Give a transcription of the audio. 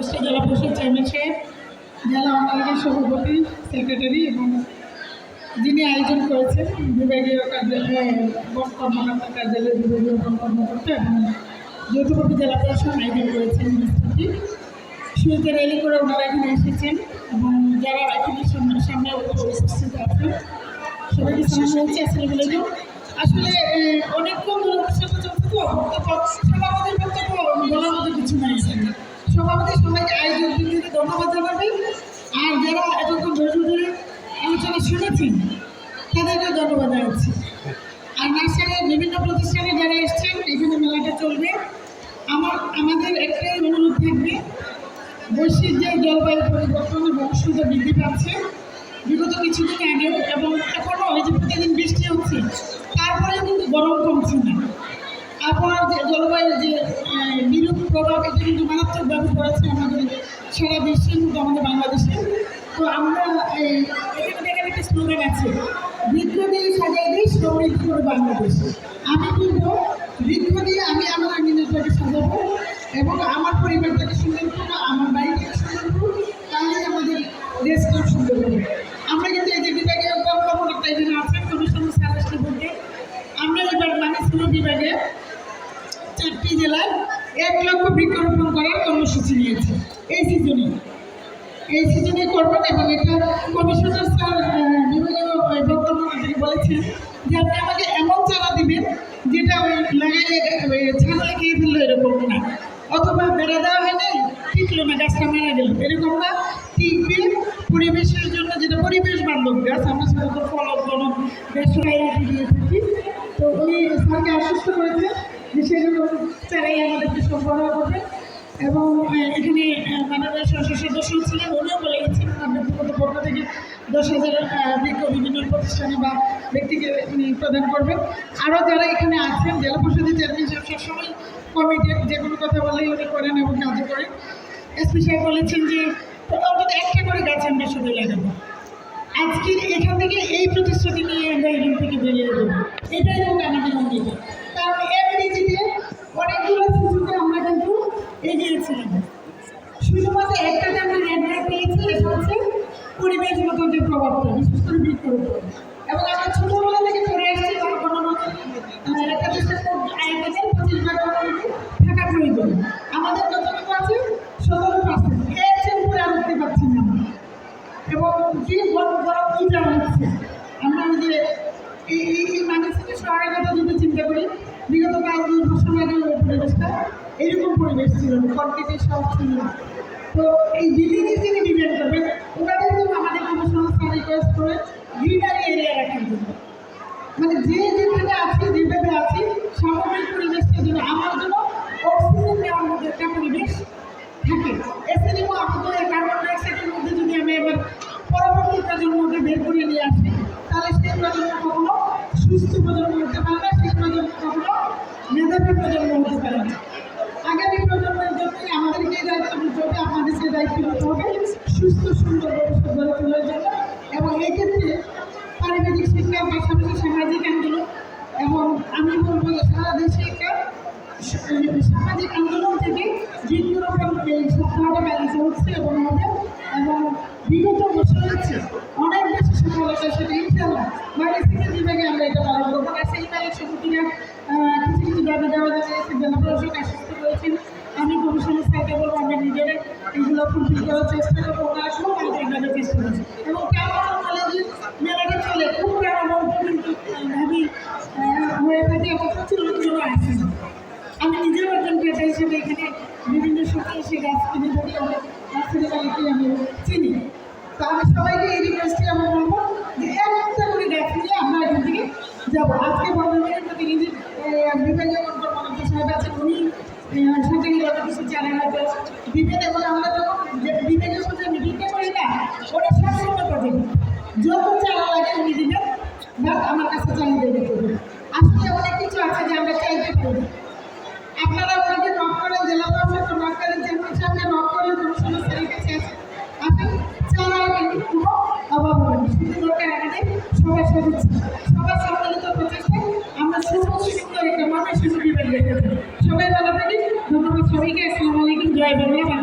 উপস্থিত জেলা পরিষদ চেয়ারম্যান সাহেব জেলা আওয়ামী সভাপতি সেক্রেটারি এবং যিনি আয়োজন করেছেন বিভাগীয় কার্যালয় কর্মকর্তা কার্যালয়ের বিভাগীয় কর্মকর্তা এবং যৌথভাবে জেলা প্রশাসন আয়োজন করেছেন অনুষ্ঠানটি। শুরুতে র্যালি করে ওনারা এখানে এসেছেন এবং যারা এখানে সামনে সামনে উপস্থিত আছেন সবাইকে সামনে আলাইকুম। আসলে আহ, অনেকক্ষণ ধরে অনুষ্ঠানটা চলছে তো সভাপতির বক্তব্য বলার সভাপতি সবাইকে আয়োজক বৃন্দকে ধন্যবাদ জানাবে। আর যারা এতক্ষণ ধৈর্য ধরে আলোচনা শুনেছেন তাদেরকে ধন্যবাদ জানাচ্ছি। আর নার্সারির বিভিন্ন প্রতিষ্ঠানে যারা এসছেন এখানে মেলাটা চলবে। আমার, আমাদের একটাই অনুরোধ থাকবে, বৈশ্বিক যে জলবায়ু পরিবর্তন এবং উষ্ণতা বৃদ্ধি পাচ্ছে, বিগত কিছুদিন আগেও এবং এখনও এই যে প্রতিদিন বৃষ্টি হচ্ছে তারপরে কিন্তু গরম কমছে না। আবহাওয়ার যে জলবায়ুর যে বিরূপ প্রভাব এটা কিন্তু মারাত্মকভাবে পড়েছে আমাদের সারা বিশ্বের মধ্যে আমাদের বাংলাদেশে। তো আমরা এই, এখানে দেখেন একটা স্লোগান আছে বৃক্ষ দিয়ে সাজাই দিই সমৃদ্ধ করে বাংলাদেশ। আমি বলব বৃক্ষ দিয়ে আমি আমার আঙ্গিনাটাকে সাজাবো এবং আমার পরিবারটাকে সুন্দর করব আমার বাড়িটাকে সুন্দর করব তাহলে আমাদের দেশটা সুন্দর হবে। আমরা কিন্তু এই যে বিভাগীয় কর্মকর্তা এখানে আছেন কমিশনার স্যার আসলে আমরা এবার মানিসপুর বিভাগে চারটি জেলায় এক লক্ষ বৃক্ষরোপণ করার কর্মসূচি নিয়েছে। এই সিজনে এই সিজনে করবেন এবং এটা কমিশনার স্যার বিভিন্ন বক্তব্য বলেছেন যে আপনি আমাকে এমন চারা দিবেন যেটা ওই লাগাইলে ওই ছাগলে খেয়ে ফেলল এরকম না। অথবা বেড়া দেওয়া হয় নাই না, গাছটা মারা গেল। এরকম না টিকবে পরিবেশের জন্য যেটা পরিবেশ বান্ধব, গাছ, আমরা সাধারণত ফলন গণন বেশ দিয়ে থাকি। তো উনি স্যারকে আশ্বস্ত করেছে যে সেগুলো চারাই আমাদেরকে সরবরাহ করবে। এবং এখানে মাননীয় সংসদ সদস্য ছিলেন উনিও বলে গেছেন আমার পক্ষ থেকে দশ হাজার বৃক্ষ বিভিন্ন প্রতিষ্ঠানে বা ব্যক্তিকে উনি প্রদান করবেন। আরও যারা এখানে আছেন, জেলা পরিষদের চেয়ারম্যান সাহেব সবসময় কমিটির যে কোনো কথা বললেই উনি করেন এবং কাজও করেন। এসপি সাহেব বলেছেন যে, অন্তত একটা করে গাছ আমরা সবাই লাগাবো আজকে এখান থেকে এই প্রতিশ্রুতি নিয়ে আমরা এখান থেকে বেরিয়ে দেবো এটাই হোক আমাদের অঙ্গীকার। কারণ পরিবেশগত যে প্রভাবটা বিশেষ করে বৃক্ষরোপণ এবং আমরা ছোটবেলা থেকে পড়ে আসছি থাকা প্রয়োজন আমাদের কতটুকু আছে, সতেরো পার্সেন্ট এর চেয়ে আর পারছি না এবং যে বড় ইটা হচ্ছে, আমরা যে এই এই মানসিক যদি চিন্তা করি, বিগত পাঁচ দুই বছর আগে পরিবেশটা, এরকম পরিবেশ ছিল কনক্রিটের শহর ছিল। তো এই বিল্ডিংয়ের যিনি ডিজাইন আমাদের কোনো সংস্থা করে গ্রিনারি এরিয়া রাখার জন্য। মানে যে যেখানে আছি, যেভাবে আছি, স্বাভাবিক পরিবেশটা যেন আমার পারিবারিক পাশাপাশি সামাজিক আন্দোলন এবং আমি বলব যে সারা দেশে একটা সামাজিক আন্দোলন থেকে বৃক্ষরোপণ এই সপ্তাহটা পালিত হচ্ছে এবং হবে এবং বিগত বছর হচ্ছে অনেক বেশি সফলতার সাথে ইনশাল্লাহ থেকে বিভাগে আমরা এটা পালন করব। আর সেই বাইরের সমিতিরা কিছু কিছু দাবি দেওয়া যাচ্ছে জেলা প্রশাসন আশ্বস্ত করেছেন। আমি কমিশনের স্যারকে বলব, আমরা নিজেরা এগুলো ফুলফিল করার চেষ্টা করব। ওনারা সব আমাদের এভাবে চেষ্টা করছি এবং আমি গাছ কিনে থাকি আমার ছেলেবেলাকেই আমি চিনি, তাহলে সবাইকে এই রিকোয়েস্টে আমরা বলব যে একটা করে গাছ নিয়ে আমরা এখান থেকে যাব। আজকে বন্ধুবান্ধবের প্রতিনিধি বিভাগীয় কর্মকর্তা সাহেব আছেন, উনি সেটাই যত কিছু চ্যানেল আছে। বিভেদ এবং আমরা যখন বিভেদের সাথে মিটিংটা করি না ওটা সবসময় প্রজেক্ট যত চালা লাগে, উনি দিবেন। আমার কাছে চালিয়ে দেবে। সবাই ভালো থাকিস ধন্যবাদ সবাইকে। আসসালামু আলাইকুম। জয় বাংলা।